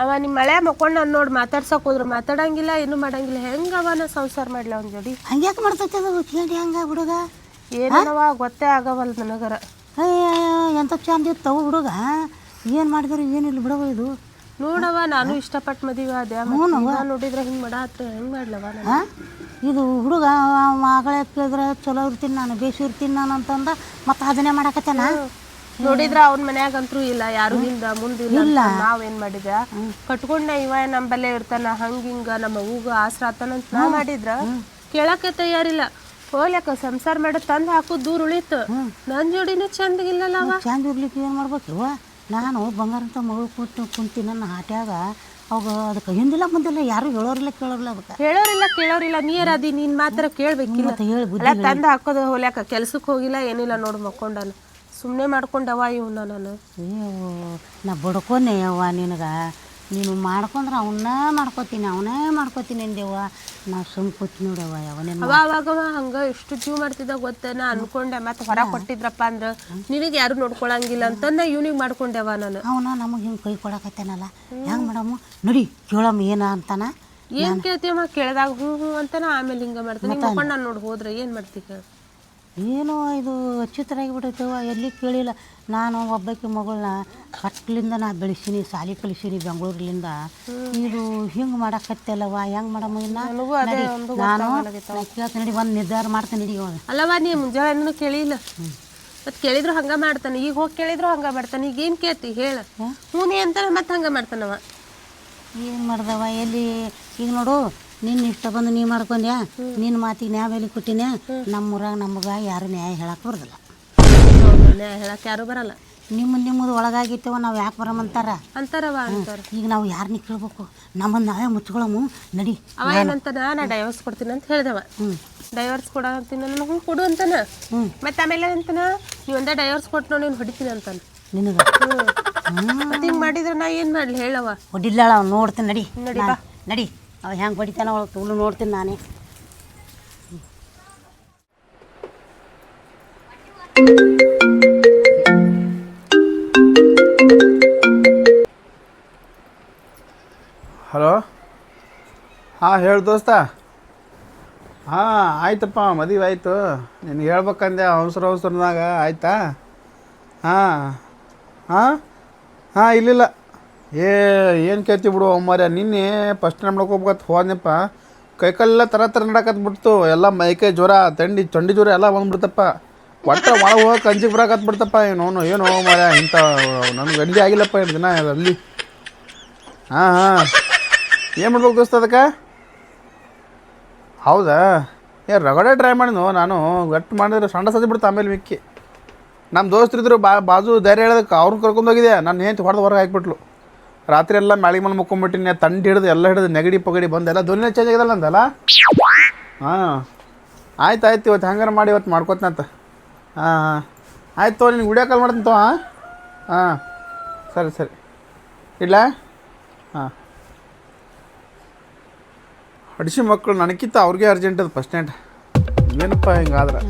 ಅವ ನಿಮ್ ಮಳೆ ಮಕ್ಕೊಂಡ್ ನಾನ್ ನೋಡ್ ಮಾತಾಡ್ಸಕ್ ಹೋದ್ರ ಮಾತಾಡಂಗಿಲ್ಲ ಏನು ಮಾಡಂಗಿಲ್ಲ. ಹೆಂಗ ಅವನ ಸಂಸಾರ ಮಾಡ್ಲ ಅವ್ನ ಜೋಡಿ? ಹಂಗ್ಯಾಕೆ ಮಾಡ್ತೈತಿ ಅದು? ಕೇಳಿ ಹಂಗ ಹುಡುಗ ಏನವ ಗೊತ್ತೇ ಆಗವಲ್ ನನಗರ. ಎಂತ ಚಂದ ಇತ್ತು ಹುಡುಗ? ಏನು ಮಾಡಿದ್ರು ಏನಿಲ್ಲ ಬಿಡವ ಇದು? ನೋಡವ ನಾನು ಇಷ್ಟಪಟ್ಟು ಮದುವೆ ಅದೇ ನೋಡಿದ್ರೆ ಹಿಂಗ್ ಮಾಡ ಹತ್ರ ಹೆಂಗ್ ಮಾಡ್ಲವ ಇದು ಹುಡುಗ ಮಗಳೇ ಕೇಳಿದ್ರೆ ಚಲೋ ಇರ್ತೀನಿ ನಾನು ಬೇಸಿ ಇರ್ತೀನಿ ನಾನು ಅಂತಂದ ಮತ್ತೆ ಅದನ್ನೇ ಮಾಡಕತ್ತೇನ? ನೋಡಿದ್ರ ಅವ್ನ ಅಂತೂ ಇಲ್ಲ ಯಾರು ಹಿಂದ ಮುಂದಿಲ್ಲ ನಾವ್ ಏನ್ ಮಾಡಿದ ಕಟ್ಕೊಂಡ ಇವ ನಂಬಲ್ಲೇ ಇರ್ತಾನ ಹಂಗ ಹಿಂಗ ನಮ್ಮ ಅವ್ಗ ಆಸರ ಆತನಂತ ನಾ ಮಾಡಿದ್ರ ಕೇಳಕ್ಕೆ ತಯಾರಿಲ್ಲ. ಹೋಗ್ಲಕ್ಕ ಸಂಸಾರ ಮಾಡ ತಂದ್ ಹಾಕು ದೂರ ಉಳಿತು. ನನ್ ಜೋಡಿನ ಚಂದಗಿಲ್ಲಲ್ಲ ಅವ. ಚಂದ ಇರ್ಲಿಕ್ಕೆ ಏನು ಮಾಡ್ಬೇಕು ನಾನು ಬಂಗಾರ ಅಂತ ಮಗಳು ಕೂತು ಕುಂತಿ ನನ್ನ ಹಾಟ್ಯಾಗ ಅವಾಗ ಅದಕ್ಕೆ ಹಿಂದಿಲ್ಲ ಮುಂದಿಲ್ಲ ಯಾರು ಹೇಳೋರಿಲ್ಲ ಕೇಳೋರಿಲ್ಲ ಅದಕ್ಕೆ. ಹೇಳೋರಿಲ್ಲ ಕೇಳೋರಿಲ್ಲ. ನೀರಾದಿ ನೀನ್ ಮಾತ್ರ ಕೇಳ್ಬೇಕಿಲ್ಲ. ತಂದ ಹಾಕೋದು ಹೋಗ್ಲಾಕ ಕೆಲ್ಸಕ್ಕೆ ಹೋಗಿಲ್ಲ ಏನಿಲ್ಲ ನೋಡು ಮಕ್ಕೊಂಡಾನ. ಸುಮ್ನೆ ಮಾಡ್ಕೊಂಡವ ಇವನ್ನ ನಾನು. ಅಯ್ಯೋ ನಾ ಬಡ್ಕೊನೆ ಅವ್ವ ನಿನಗೆ. ನೀನು ಮಾಡ್ಕೊಂಡ್ರೆ ಅವನ್ನ ಮಾಡ್ಕೋತೀನಿ ಅವನೇ ಮಾಡ್ಕೋತೀನಿ ಅಂದೇವ ನಾ ಸುಮ್ ಕೂತ್ ನೋಡವ್ವ ಅವಾಗ ಅವ ಅವಾಗವ ಹಂಗ ಎಷ್ಟು ಜೀವ ಮಾಡ್ತಿದ್ದ ಗೊತ್ತ? ನಾ ಅನ್ಕೊಂಡೆ ಮತ್ತೆ ಹೊರ ಕೊಟ್ಟಿದ್ರಪ್ಪ ಅಂದ್ರ ನಿನಗೆ ಯಾರು ನೋಡ್ಕೊಳಂಗಿಲ್ಲ ಅಂತಂದ ಇವ್ನಿಗೆ ಮಾಡ್ಕೊಂಡೆವ ನಾನು. ಅವನ ನಮಗೆ ಹಿಂಗೆ ಕೈ ಕೊಡಕತ್ತೇನಲ್ಲ? ಹೆಂಗೆ ಮಾಡಮ್ಮ? ನೋಡಿ ಕೇಳಮ್ಮ ಏನ ಅಂತಾನ? ಏನ್ ಕೇಳ್ತೀಯಮ್ಮ? ಕೇಳಿದಾಗ ಹ್ಞೂ ಹ್ಞೂ ಅಂತಾನ ಆಮೇಲೆ ಹಿಂಗ ಮಾಡ್ತೀನಿ. ನಾನು ನೋಡಿ ಹೋದ್ರೆ ಏನ್ ಮಾಡ್ತಿ ಕೇಳ. ಏನೋ ಇದು ಚಿತ್ರಾಗಿಬಿಟ್ಟೈತವ ಎಲ್ಲಿ ಕೇಳಿಲ್ಲ. ನಾನು ಒಬ್ಬಾಕಿ ಮಗಳನ್ನ ಕಟ್ಲಿಂದ ನಾ ಬೆಳೆಸೀನಿ ಸಾಲಿ ಕಲಿಸೀನಿ ಬೆಂಗಳೂರಿಲಿಂದ. ಇದು ಹಿಂಗೆ ಮಾಡಕತ್ತಲ್ಲವ ಹೆಂಗೆ ಮಾಡಮ್ಮ ಇನ್ನ? ನಡಿ, ನಾನು ನಾ ಕೇಳ್ತೀನಿ ನಡಿ ಒಂದು ನಿರ್ಧಾರ ಮಾಡ್ತೀನಿ ನಡಿ ಇವಾಗ. ಅಲ್ಲವ ನೀ ಮುಂಜಾನೆ ಕೇಳಿಲ್ಲ. ಮತ್ ಕೇಳಿದ್ರು ಹಂಗ ಮಾಡ್ತಾನೆ ಈಗ ಹೋಗಿ ಕೇಳಿದ್ರು ಹಂಗ ಮಾಡ್ತಾನೆ ಈಗ ಏನ್ ಕೇಳ್ತಿ ಹೇಳ. ಹ್ಞೂ ನೀ ಅಂತಾನೆ ಮತ್ತೆ ಹಂಗ ಮಾಡ್ತಾನವ ಏನು ಮಾಡ್ದವ ಎಲ್ಲಿ? ಈಗ ನೋಡು ನಿನ್ನ ಇಷ್ಟ ಬಂದು ನೀ ಮಾಡ್ಕೊಂಡ್ಯಾ? ನಿನ್ನ ಮಾತಿಗೆ ನ್ಯಾಯ ಬೆಲೆ ಕೊಟ್ಟಿನೇ ನಮ್ಮೂರಾಗ ನಮ್ಗೆ ಯಾರು ನ್ಯಾಯ ಹೇಳಕ್ಕೆ ಬರೋದಿಲ್ಲ. ನ್ಯಾಯ ಹೇಳಕ್ಕೆ ಯಾರು ಬರಲ್ಲ. ನಿಮ್ಮ ನಿಮ್ಮದು ಒಳಗಾಗಿತ್ತವ ನಾವು ಯಾಕೆ ಬರಮಂತಾರ ಅಂತಾರವ ಅಂತಾರ. ಈಗ ನಾವು ಯಾರನ್ನ ಕೇಳ್ಬೇಕು? ನಮ್ಮನ್ನು ನಾವೇ ಮುಚ್ಕೊಳಮು ನಡಿ. ಅವ ಏನಂತಾನ? ನಾ ಡೈವರ್ಸ್ ಕೊಡ್ತೀನಿ ಅಂತ ಹೇಳ್ದವ. ಡೈವರ್ಸ್ ಕೊಡ ಅಂತೀನಿ ನಾನು ಹ್ಞೂ ಕೊಡು ಅಂತಾನ. ಮತ್ತೆ ಆಮೇಲೆ ಅಂತಾನ ನೀ ಒಂದೇ ಡೈವರ್ಸ್ ಕೊಟ್ಟು ನೀನು ಹೊಡಿತೀನಿ ಅಂತಾನ. ನಿನಗೆ? ಹಿಂಗೆ ಮಾಡಿದ್ರೆ ನಾ ಏನು ಮಾಡ್ಲಿ ಹೇಳವ. ಹೊಡಿಲ್ಲ ನೋಡ್ತೀನಿ ನಡಿ. ನಡಿ ನಡಿ. ಅವ ಹೆಂಗೆ ಹೊಡಿತಾನ ಅವಳು ತುಳು ನೋಡ್ತೀನಿ ನಾನೇ. ಹಲೋ? ಹಾಂ, ಹೇಳು ದೋಸ್ತ. ಹಾಂ, ಆಯ್ತಪ್ಪ, ಮದುವೆ ಆಯಿತು. ನಿನ್ಗೆ ಹೇಳ್ಬೇಕಂದೆ ಅವಸರ ಅವಸರದಾಗ, ಆಯ್ತಾ? ಹಾಂ. ಹಾಂ? ಹಾಂ, ಇಲ್ಲಿಲ್ಲ. ಏ, ಏನು ಕೇಳ್ತಿ ಬಿಡು ಅಮ್ಮಾರ ನಿನ್ನೆ ಫಸ್ಟ್ ಟೈಮ್ ಹೋಗ್ಬೇಕಂತ ಹೋದ್ನಪ್ಪ. ಕೈಕಾಲೆಲ್ಲ ಥರ ಥರ ನಡಕತ್ ಬಿಡ್ತು. ಎಲ್ಲ ಮೈಕೈ ಜ್ವರ ತಂಡಿ ಚಂಡಿ ಜ್ವರ ಎಲ್ಲ ಬಂದ್ಬಿಡ್ತಪ್ಪ. ಒಟ್ಟು ಒಳಗೆ ಹೋಗಿ ಕಂಜಿ ಬರಕತ್ ಬಿಡ್ತಪ್ಪ ಏನೋ ಏನೋ ಮರ ಇಂಥ, ನನಗೆ ಗಂಡಿ ಆಗಿಲ್ಲಪ್ಪ ಏನು ದಿನ ಅಲ್ಲಿ. ಹಾಂ ಹಾಂ. ಏನು ಮಾಡ್ಬೇಕು ದೋಸ್ತ ಅದಕ್ಕೆ? ಹೌದಾ? ಏ, ರಗಡೆ ಟ್ರೈ ಮಾಡಿದ್ನು ನಾನು. ಗಟ್ಟು ಮಾಡಿದ್ರೆ ಸಣ್ಣ ಸದಿ ಬಿಡ್ತು ಆಮೇಲೆ ಮಿಕ್ಕಿ. ನಮ್ಮ ದೋಸ್ತರಿದ್ರು ಬಾ, ಬಾಜು ಧೈರ್ಯ ಹೇಳೋದಕ್ಕೆ ಅವ್ರನ್ನ ಕರ್ಕೊಂಡೋಗಿದೆ ನಾನು ಏನು ಹೊಡೆದು ಹೊರಗೆ ಹಾಕ್ಬಿಟ್ಲು. ರಾತ್ರಿ ಎಲ್ಲ ಮ್ಯಾಳಿ ಮೇಲೆ ಮುಕ್ಕೊಂಬಿಟ್ಟಿನಿ ತಂಡ ಹಿಡಿದು ಎಲ್ಲ ಹಿಡಿದು ನೆಗಡಿ ಪಗಡಿ ಬಂದೆಲ್ಲ ಧ್ವನಿ ಚೇಂಜ್ ಆಗಿದಲ್ಲ ಅಂದಲ್ಲ? ಹಾಂ. ಆಯ್ತು ಆಯ್ತು ಇವತ್ತು ಹ್ಯಾಂಗಾರ ಮಾಡಿ ಇವತ್ತು ಮಾಡ್ಕೊತನಂತ ಹಾಂ ಹಾಂ. ಆಯ್ತು ತೋ, ನಿನ್ಗೆ ವಿಡಿಯೋ ಕಾಲ್ ಮಾಡ್ತೀನಿ ತೋ, ಹಾಂ? ಹಾಂ. ಸರಿ ಸರಿ. ಇಲ್ಲ ಹಾಂ. ಅಡಿಸಿ ಮಕ್ಕಳು ನನಗಿಂತ ಅವ್ರಿಗೆ ಅರ್ಜೆಂಟ್ ಅದು ಫಸ್ಟ್ ಏನಪ್ಪ ಹಿಂಗಾದ್ರೆ?